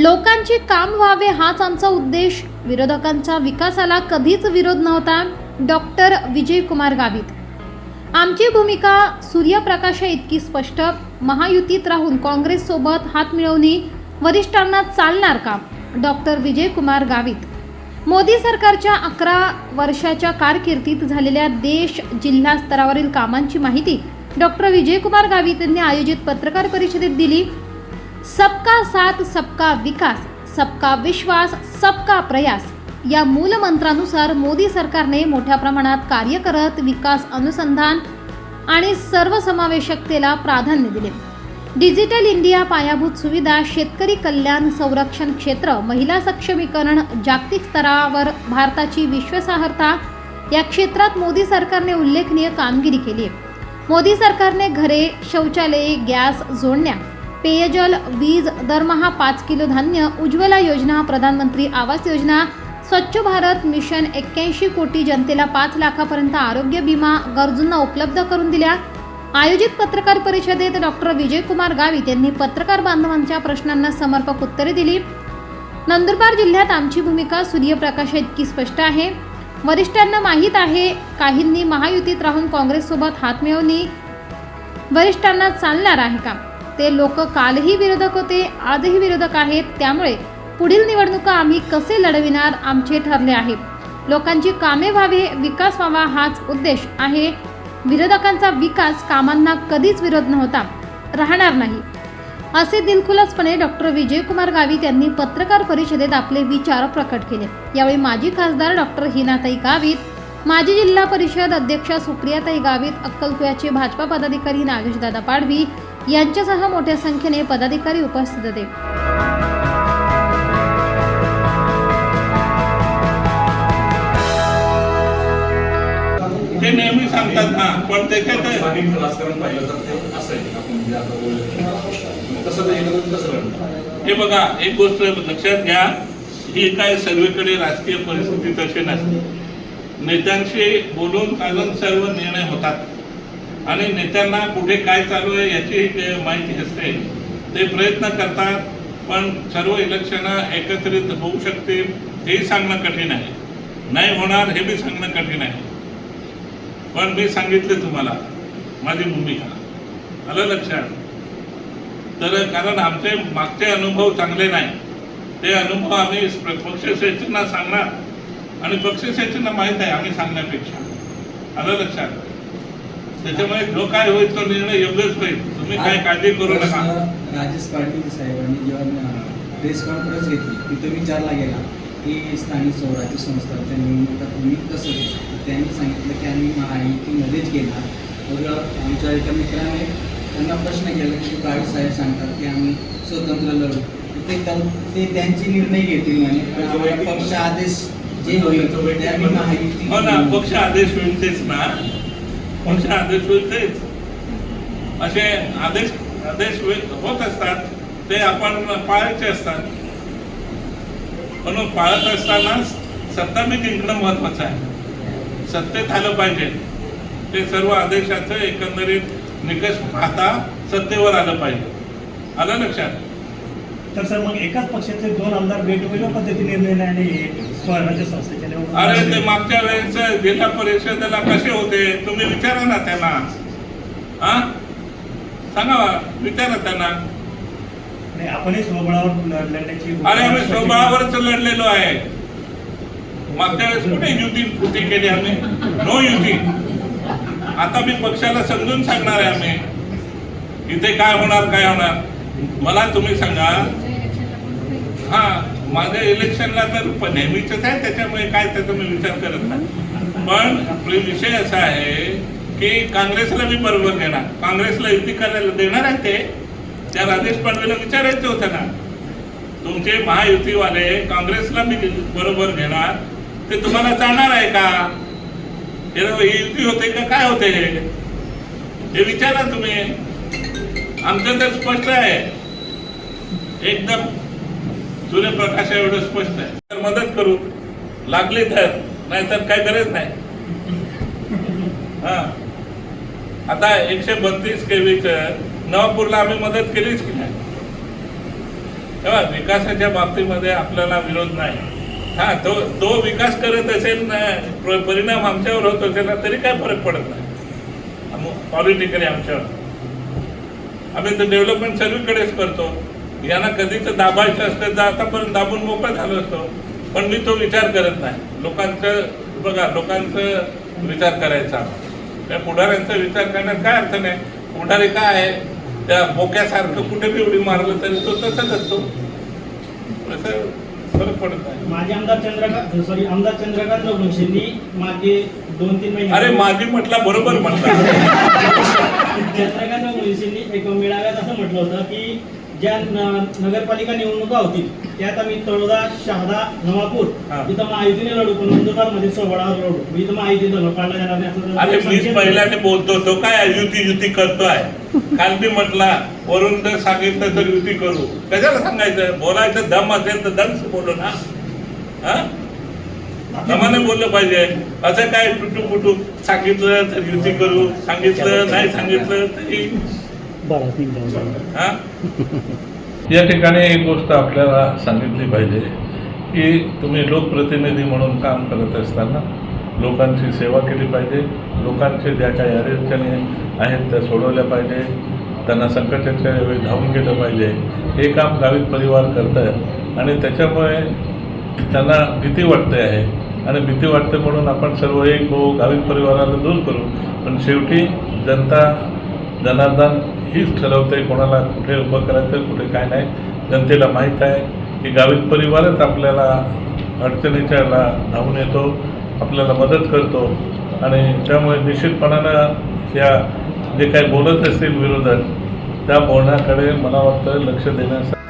लोकांचे काम व्हावे हाच आमचा उद्देश. विरोधकांच्या विकासाला कधीच विरोध नव्हता. डॉक्टर विजय कुमार गावित. आमची भूमिका सूर्यप्रकाशा इतकी स्पष्ट. महायुतीत राहून काँग्रेससोबत हात मिळवणी वरिष्ठांना चालणार का? डॉक्टर विजय कुमार गावित. मोदी सरकारच्या अकरा वर्षाच्या कारकिर्दीत झालेल्या देश जिल्हा स्तरावरील कामांची माहिती डॉक्टर विजयकुमार गावित यांनी आयोजित पत्रकार परिषदेत दिली. सबका साथ सबका विकास सबका विश्वास सबका प्रयास. या मूलमंत्रानुसार मोदी सरकारने मोठ्या प्रमाणात कार्य करत विकास अनुसंधान आणि सर्वसमावेशकतेला प्राधान्य दिले. डिजिटल इंडिया पायाभूत सुविधा शेतकरी कल्याण संरक्षण क्षेत्र महिला सक्षमीकरण जागतिक स्तरावर भारताची विश्वासार्हता या क्षेत्रात मोदी सरकारने उल्लेखनीय कामगिरी केली आहे. मोदी सरकारने घरे शौचालये गॅस जोडण्या पेयजल वीज दरमहा पाच किलो धान्य उज्ज्वला योजना प्रधानमंत्री आवास योजना स्वच्छ भारत मिशन एक्क्याऐंशी कोटी जनतेला पाच लाखापर्यंत आरोग्य विमा गरजूंना उपलब्ध करून दिल्या. आयोजित पत्रकार परिषदेत डॉक्टर विजयकुमार गावित यांनी पत्रकार बांधवांच्या प्रश्नांना समर्पक उत्तरे दिली. नंदुरबार जिल्ह्यात आमची भूमिका सूर्यप्रकाश इतकी स्पष्ट आहे? वरिष्ठांना माहीत आहे काहींनी महायुतीत राहून काँग्रेससोबत हात मिळवणी वरिष्ठांना चालणार आहे का? ते लोक कालही विरोधक होते आजही विरोधक आहेत. त्यामुळे पुढील निवडणुका आम्ही कसे लढविणार आमचे ठरले आहे. लोकांची कामे व्हावे विकास व्हावा हाच उद्देश आहे. विरोधकांचा विकास कामांना कधीच विरोध नव्हता राहणार नाही. असे दिलखुलासपणे डॉक्टर विजयकुमार गावित यांनी पत्रकार परिषदेत आपले विचार प्रकट केले. यावेळी माजी खासदार डॉक्टर हिनाताई गावित माजी जिल्हा परिषद अध्यक्षा सुप्रियाताई गावित अक्कलकुयाचे भाजपा पदाधिकारी नागेशदादा पाडवी यांच्यासह मोठ्या संख्येने पदाधिकारी उपस्थित होते. ते नेहमी सांगतात ना पण त्याच्यात स्थानिक राजकारण पाहिलं तर ते म्हणजे तसं ते घडलं हे बघा एक गोष्ट लक्षात घ्या ही काय सर्वेकडे राजकीय परिस्थिती तशी नसते. नेत्यांशी बोलून चालून सर्व निर्णय होतात. आणि नेत्यांना कुठे काय चालू आहे याची ते माहिती असते. ते प्रयत्न करतात पण सर्व इलेक्शन एकत्रित होऊ शकतील हेही सांगणं कठीण आहे. नाही होणार हे बी सांगणं कठीण आहे. पण मी सांगितले तुम्हाला माझी भूमिका. आलं लक्षात? तर कारण आमचे मागचे अनुभव चांगले नाही. ते अनुभव आम्ही पक्षश्रेष्ठींना सांगणार. आणि पक्षश्रेष्ठींना माहीत आहे आम्ही सांगण्यापेक्षा. आलं लक्षात? त्याच्यामुळे जो काय होईल तो निर्णय योग्यच होईल. तुम्ही काय काळजी करू नका. राजेश पाटील साहेबांनी जेव्हा प्रेस कॉन्फरन्स घेतली तिथं विचारला गेला की स्थानिक स्वराज्य संस्थांच्या निवडणुका तुम्ही कसं घेता? त्यांनी सांगितलं की आम्ही महायुतीमध्येच घेणार. मग आमच्या एका मित्राने त्यांना प्रश्न केला की गावी साहेब सांगतात की आम्ही स्वतंत्र लढू. ते त्या- ते त्यांचे निर्णय घेतील म्हणे. पक्ष आदेश जे होईल ते आम्ही महायुती हो ना पक्ष आदेश होईल तेच ना. कोणते आदेश होईल तेच. असे आदेश आदेश होत असतात ते आपण पाळायचे असतात. म्हणून पाळत असताना सत्ता मी जिंकणं महत्वाचं आहे. सत्तेत आलं पाहिजे. ते सर्व आदेशाचं एकंदरीत निकष पाहता सत्तेवर आलं पाहिजे. आलं लक्षात? तर सर मग एकाच पक्षाचे दोन आमदार वेगवेगळ्या पद्धतीने निर्णय आणि स्वराज्य संस्थेच्या अरे ते मागच्या वेळेस जिल्हा परिषदेला कसे होते तुम्ही विचारा ना त्यांना. हा सांगा विचारा त्यांना. आपणही स्वबळावर लढ- लढण्याची अरे आम्ही स्वबळावरच लढलेलो आहे. मागच्या वेळेस कुठे युती कृती केली आम्ही? नो युती. आता मी पक्षाला समजून सांगणार आहे आम्ही. इथे काय होणार काय होणार? मला तुम्ही सांगा. हा माझ्या इलेक्शनला तर नेहमीचंच आहे त्याच्यामुळे काय त्याचा मी विचार करत नाही. पण विषय असा आहे की काँग्रेसला मी बरोबर घेणार काँग्रेसला युती करायला देणार आहे ते. त्या राजेश पाटवेला विचारायचं होतं ना. तुमचे महायुतीवाले काँग्रेसला मी बरोबर घेणार. ते तुम्हाला जाणार आहे का? हे युती होते का? काय होते हे? हे विचारा तुम्ही. आमचं तर स्पष्ट आहे. एकदम सूर्यप्रकाश एवढं स्पष्ट आहे. तर मदत करू. लागली तर नाहीतर काय गरज नाही. हा. आता एकशे बत्तीस केवीच नवापूरला आम्ही मदत केलीच की नाही? तेव्हा विकासाच्या बाबतीमध्ये आपल्याला विरोध नाही. हा तो तो विकास करत असेल ना परिणाम आमच्यावर होत असेल ना तरी काय फरक पडत नाही. पॉलिटिकली आमच्यावर. आम्ही तर डेव्हलपमेंट सर्वीकडेच करतो. यांना कधीच दाबायचं असतं तर आतापर्यंत दाबून मोकळं झालो असतो. पण मी तो विचार करत नाही. लोकांचं बघा लोकांचं विचार करायचा. त्या पुढाऱ्यांचा विचार करण्यात काय अर्थ नाही. पुढारी काय आहे? त्या बोक्यासारखं कुठे बी उडी मारलं तरी तो तसंच असतो. असं फरक पडत नाही. आमदार चंद्रकांत सॉरी आमदार चंद्रकांत रघुवंशींनी मागे दोन तीन महिने अरे माझी म्हटला बरोबर म्हटला. चंद्रकांत रघुवंशींनी एक मेळाव्यात असं म्हटलं होतं की ज्या नगरपालिका निवडणुका होतील त्यात आम्ही तळोदा शहादा नवापूर. इथं महायुतीने लढू पण नंदुरबारमध्ये सोहळावर लढू. मी इथं महायुतीचा काढला जाणार नाही असं अरे संकेत- पहिल्याने बोलतो तो काय युती युती करतोय? काल मी म्हटला वरून जर सांगितलं तर युती करू. कशाला सांगायचं? बोलायचं दम असेल तर दम बोलू ना. हा? दमाने बोललं पाहिजे. असं काय टुटू फुटू सांगितलं तर युती करू सांगितलं नाही सांगितलं तरी हा? या ठिकाणी एक गोष्ट आपल्याला सांगितली पाहिजे की तुम्ही लोकप्रतिनिधी म्हणून काम करत असताना लोकांची सेवा केली पाहिजे लोकांचे ज्या काही अडचणी आहेत त्या सोडवल्या पाहिजे त्यांना संकटाच्या वेळी धावून गेलं पाहिजे. हे काम गावित परिवार करत आहे आणि त्याच्यामुळे त्यांना भीती वाटते आहे. आणि भीती वाटते म्हणून आपण सर्व एक हो गावित परिवाराला दूर करू. पण शेवटी जनता जनार्दन हीच ठरवते कोणाला कुठे उभं करायचं कुठे काय नाही. जनतेला माहीत आहे की गावित परिवारच आपल्याला अडचणीच्याला धावून येतो आपल्याला मदत करतो. आणि त्यामुळे निश्चितपणानं या जे काही बोलत असतील विरोधात त्या बोलण्याकडे मला वाटतं लक्ष देण्यासाठी.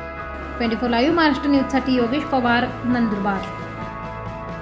ट्वेंटी फोर लाईव्ह महाराष्ट्र न्यूजसाठी योगेश पवार नंदुरबार.